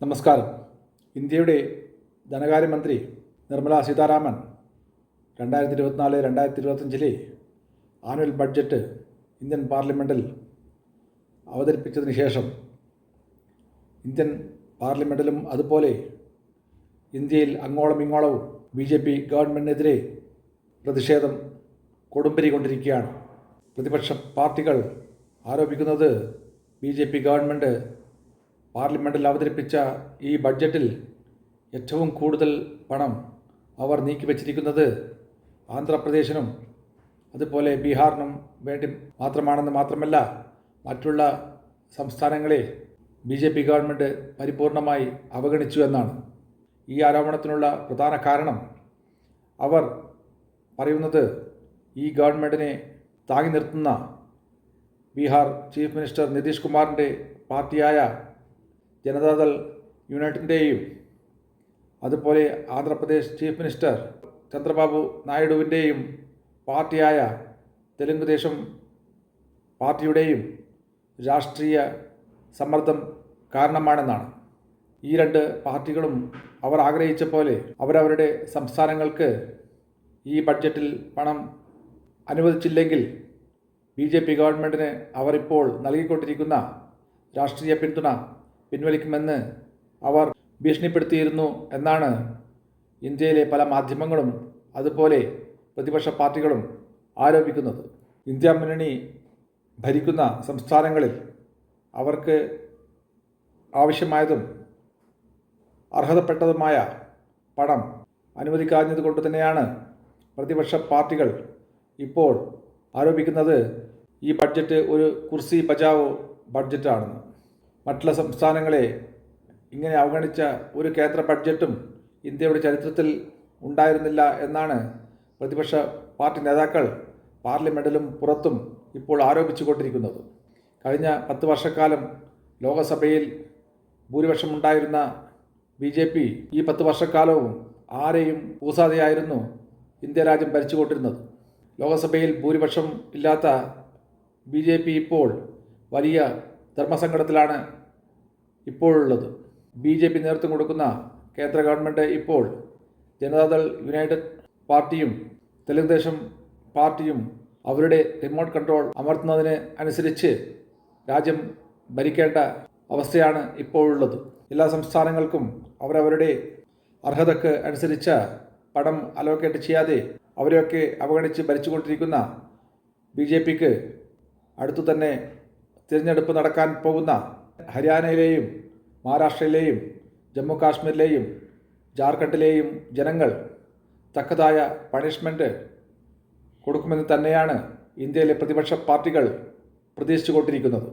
നമസ്കാരം. ഇന്ത്യയുടെ ധനകാര്യമന്ത്രി നിർമ്മല സീതാരാമൻ രണ്ടായിരത്തി ഇരുപത്തിനാല് രണ്ടായിരത്തി ഇരുപത്തഞ്ചിലെ ആനുവൽ ബഡ്ജറ്റ് ഇന്ത്യൻ പാർലമെന്റിൽ അവതരിപ്പിച്ചതിന് ശേഷം ഇന്ത്യൻ പാർലമെന്റിലും അതുപോലെ ഇന്ത്യയിൽ അങ്ങോളം ഇങ്ങോളവും ബി ജെ പി ഗവൺമെന്റിനെതിരെ പ്രതിഷേധം കൊടുമ്പിരി കൊണ്ടിരിക്കുകയാണ്. പ്രതിപക്ഷ പാർട്ടികൾ ആരോപിക്കുന്നത് ബി ജെ പി ഗവൺമെന്റ് പാർലമെന്റിൽ അവതരിപ്പിച്ച ഈ ബഡ്ജറ്റിൽ ഏറ്റവും കൂടുതൽ പണം അവർ നീക്കിവച്ചിരിക്കുന്നത് ആന്ധ്രാപ്രദേശിനും അതുപോലെ ബീഹാറിനും വേണ്ടി മാത്രമാണെന്ന് മാത്രമല്ല മറ്റുള്ള സംസ്ഥാനങ്ങളെ ബി ജെ പി ഗവൺമെന്റ് പരിപൂർണമായി അവഗണിച്ചു എന്നാണ്. ഈ ആരോപണത്തിനുള്ള പ്രധാന കാരണം അവർ പറയുന്നത് ഈ ഗവൺമെന്റിനെ താങ്ങി നിർത്തുന്ന ബീഹാർ ചീഫ് മിനിസ്റ്റർ നിതീഷ് കുമാറിന്റെ പാർട്ടിയായ ജനതാദൾ യുണൈറ്റഡിന്റെയും അതുപോലെ ആന്ധ്രാപ്രദേശ് ചീഫ് മിനിസ്റ്റർ ചന്ദ്രബാബു നായിഡുവിന്റെയും പാർട്ടിയായ തെലുങ്കുദേശം പാർട്ടിയുടെയും രാഷ്ട്രീയ സമ്മർദ്ദം കാരണമാണെന്നാണ്. ഈ രണ്ട് പാർട്ടികളും അവർ ആഗ്രഹിച്ച പോലെ അവരവരുടെ സംസ്ഥാനങ്ങൾക്ക് ഈ ബഡ്ജറ്റിൽ പണം അനുവദിച്ചില്ലെങ്കിൽ ബി ജെ പി ഗവൺമെന്റിന് അവർ ഇപ്പോൾ നൽകിക്കൊണ്ടിരിക്കുന്ന രാഷ്ട്രീയ പിന്തുണ പിൻവലിക്കുമെന്ന് അവർ ഭീഷണിപ്പെടുത്തിയിരുന്നു എന്നാണ് ഇന്ത്യയിലെ പല മാധ്യമങ്ങളും അതുപോലെ പ്രതിപക്ഷ പാർട്ടികളും ആരോപിക്കുന്നത്. ഇന്ത്യ മുന്നണി ഭരിക്കുന്ന സംസ്ഥാനങ്ങളിൽ അവർക്ക് ആവശ്യമായതും അർഹതപ്പെട്ടതുമായ പണം അനുവദിക്കാഞ്ഞത് കൊണ്ട് തന്നെയാണ് പ്രതിപക്ഷ പാർട്ടികൾ ഇപ്പോൾ ആരോപിക്കുന്നത് ഈ ബഡ്ജറ്റ് ഒരു കുർസി ബജാവോ ബഡ്ജറ്റാണെന്ന്. മറ്റുള്ള സംസ്ഥാനങ്ങളെ ഇങ്ങനെ അവഗണിച്ച ഒരു കേന്ദ്ര ബഡ്ജറ്റും ഇന്ത്യയുടെ ചരിത്രത്തിൽ ഉണ്ടായിരുന്നില്ല എന്നാണ് പ്രതിപക്ഷ പാർട്ടി നേതാക്കൾ പാർലമെന്റിലും പുറത്തും ഇപ്പോൾ ആരോപിച്ചുകൊണ്ടിരിക്കുന്നത്. കഴിഞ്ഞ പത്ത് വർഷക്കാലം ലോകസഭയിൽ ഭൂരിപക്ഷമുണ്ടായിരുന്ന ബി ജെ പി ഈ പത്ത് വർഷക്കാലവും ആരെയും കൂസാതെയായിരുന്നു ഇന്ത്യ രാജ്യം ഭരിച്ചുകൊണ്ടിരുന്നത്. ലോകസഭയിൽ ഭൂരിപക്ഷം ഇല്ലാത്ത ബി ജെ പി ഇപ്പോൾ വലിയ ധർമ്മസങ്കടത്തിലാണ് ഇപ്പോഴുള്ളത്. ബി ജെ പി നേതൃത്വം കൊടുക്കുന്ന കേന്ദ്ര ഗവൺമെന്റ് ഇപ്പോൾ ജനതാദൾ യുണൈറ്റഡ് പാർട്ടിയും തെലുങ്കുദേശം പാർട്ടിയും അവരുടെ റിമോട്ട് കൺട്രോൾ അമർത്തുന്നതിന് അനുസരിച്ച് രാജ്യം ഭരിക്കേണ്ട അവസ്ഥയാണ് ഇപ്പോഴുള്ളത്. എല്ലാ സംസ്ഥാനങ്ങൾക്കും അവരവരുടെ അർഹതക്ക് അനുസരിച്ച പണം അലോക്കേറ്റ് ചെയ്യാതെ അവരെയൊക്കെ അവഗണിച്ച് ഭരിച്ചുകൊണ്ടിരിക്കുന്ന ബി ജെ പിക്ക് അടുത്തു തന്നെ തിരഞ്ഞെടുപ്പ് നടക്കാൻ പോകുന്ന ഹരിയാനയിലെയും മഹാരാഷ്ട്രയിലെയും ജമ്മു കാശ്മീരിലെയും ജാർഖണ്ഡിലെയും ജനങ്ങൾ തക്കതായ പണിഷ്മെന്റ് കൊടുക്കുമെന്ന് തന്നെയാണ് ഇന്ത്യയിലെ പ്രതിപക്ഷ പാർട്ടികൾ പ്രതീക്ഷിച്ചുകൊണ്ടിരിക്കുന്നത്.